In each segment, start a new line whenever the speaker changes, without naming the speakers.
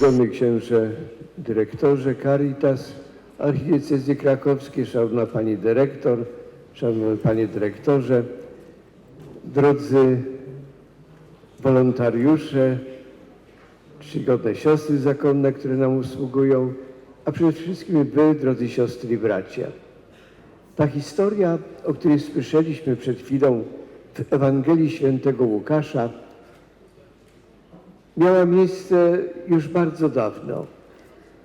Czcigodny księże dyrektorze Caritas Archidiecezji Krakowskiej, szanowna pani dyrektor, szanowny panie dyrektorze, drodzy wolontariusze, czcigodne siostry zakonne, które nam usługują, a przede wszystkim wy, drodzy siostry i bracia. Ta historia, o której słyszeliśmy przed chwilą w Ewangelii Świętego Łukasza, miała miejsce już bardzo dawno,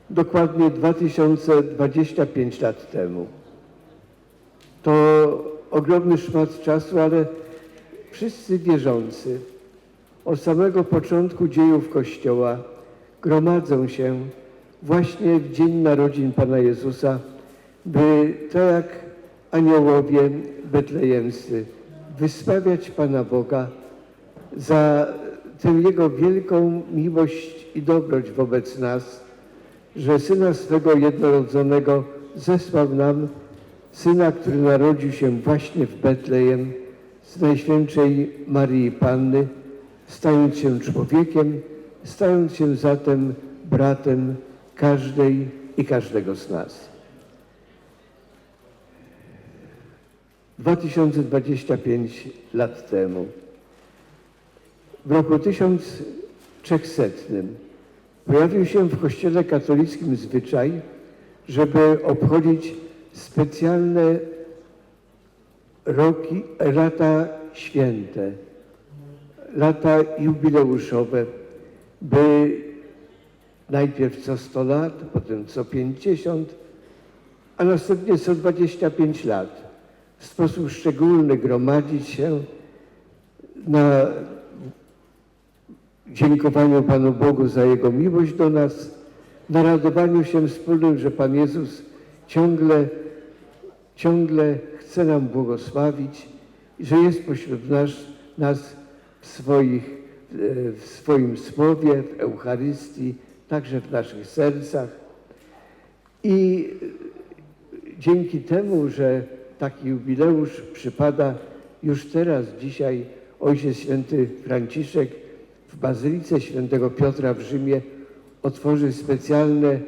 dokładnie 2025 lat temu. To ogromny szmat czasu, ale wszyscy wierzący od samego początku dziejów Kościoła gromadzą się właśnie w dzień narodzin Pana Jezusa, by tak jak aniołowie betlejemscy wysławiać Pana Boga za tę Jego wielką miłość i dobroć wobec nas, że Syna swego jednorodzonego zesłał nam, Syna, który narodził się właśnie w Betlejem z Najświętszej Marii Panny, stając się człowiekiem, stając się zatem bratem każdej i każdego z nas. 2025 lat temu, w roku 1300, pojawił się w Kościele katolickim zwyczaj, żeby obchodzić specjalne roki, lata święte, lata jubileuszowe, by najpierw co 100 lat, potem co 50, a następnie co 25 lat. W sposób szczególny gromadzić się na dziękowaniu Panu Bogu za Jego miłość do nas, na radowaniu się wspólnym, że Pan Jezus ciągle, ciągle chce nam błogosławić że jest pośród nas, nas w, swoich, w swoim słowie, w Eucharystii, także w naszych sercach. I dzięki temu, że taki jubileusz przypada już teraz, dzisiaj Ojciec Święty Franciszek w Bazylice Świętego Piotra w Rzymie otworzy specjalne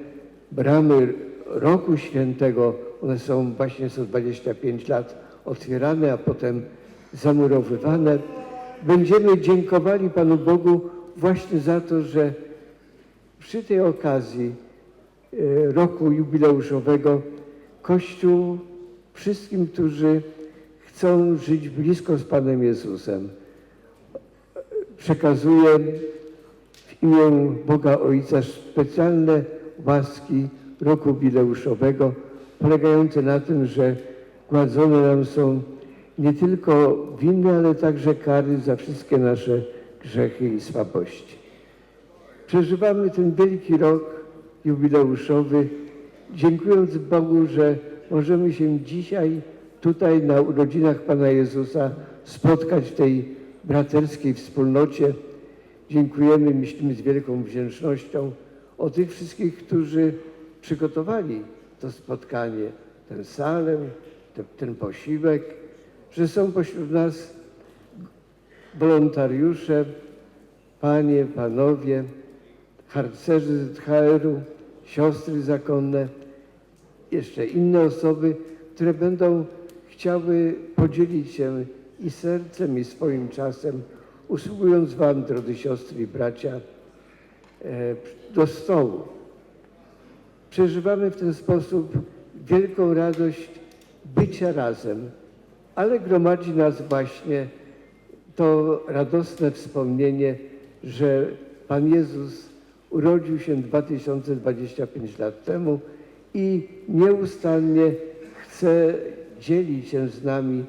bramy roku świętego. One są właśnie co 25 lat otwierane, a potem zamurowywane. Będziemy dziękowali Panu Bogu właśnie za to, że przy tej okazji e, roku jubileuszowego Kościół wszystkim, którzy chcą żyć blisko z Panem Jezusem, przekazuje w imię Boga Ojca specjalne łaski roku jubileuszowego, polegające na tym, że gładzone nam są nie tylko winy, ale także kary za wszystkie nasze grzechy i słabości. Przeżywamy ten wielki rok jubileuszowy, dziękując Bogu, że możemy się dzisiaj tutaj na urodzinach Pana Jezusa spotkać w tej braterskiej wspólnocie. Dziękujemy, myślimy z wielką wdzięcznością o tych wszystkich, którzy przygotowali to spotkanie, tę salę, te, ten posiłek, że są pośród nas wolontariusze, panie, panowie, harcerzy z HR-u, siostry zakonne, jeszcze inne osoby, które będą chciały podzielić się i sercem, i swoim czasem, usługując Wam, drodzy siostry i bracia, e, do stołu. Przeżywamy w ten sposób wielką radość bycia razem, ale gromadzi nas właśnie to radosne wspomnienie, że Pan Jezus urodził się 2025 lat temu i nieustannie chce dzielić się z nami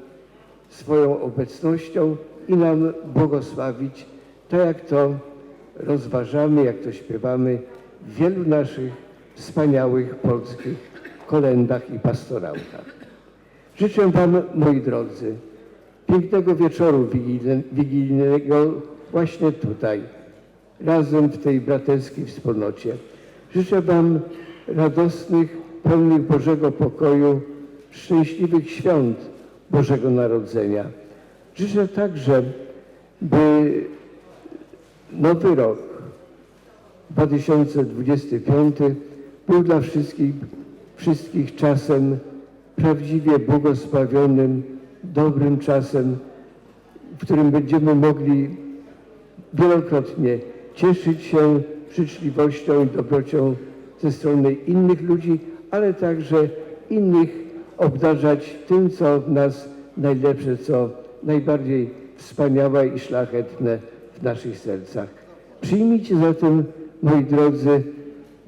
swoją obecnością i nam błogosławić, tak jak to rozważamy, jak to śpiewamy w wielu naszych wspaniałych polskich kolendach i pastorałkach. Życzę Wam, moi drodzy, pięknego wieczoru wigilijnego właśnie tutaj, razem w tej braterskiej wspólnocie. Życzę Wam radosnych, pełnych Bożego pokoju, szczęśliwych świąt Bożego Narodzenia. Życzę także, by nowy rok 2025 był dla wszystkich, wszystkich czasem prawdziwie błogosławionym, dobrym czasem, w którym będziemy mogli wielokrotnie cieszyć się życzliwością i dobrocią ze strony innych ludzi, ale także innych obdarzać tym, co w nas najlepsze, co najbardziej wspaniałe i szlachetne w naszych sercach. Przyjmijcie zatem, moi drodzy,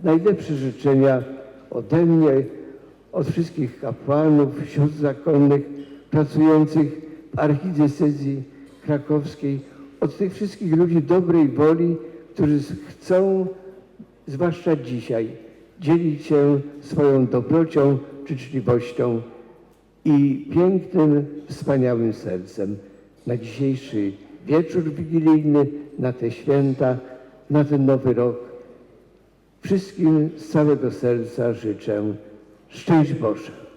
najlepsze życzenia ode mnie, od wszystkich kapłanów, sióstr zakonnych pracujących w archidiecezji krakowskiej, od tych wszystkich ludzi dobrej woli, którzy chcą, zwłaszcza dzisiaj, dzielić się swoją dobrocią, życzliwością i pięknym, wspaniałym sercem na dzisiejszy wieczór wigilijny, na te święta, na ten nowy rok. Wszystkim z całego serca życzę szczęść Boże.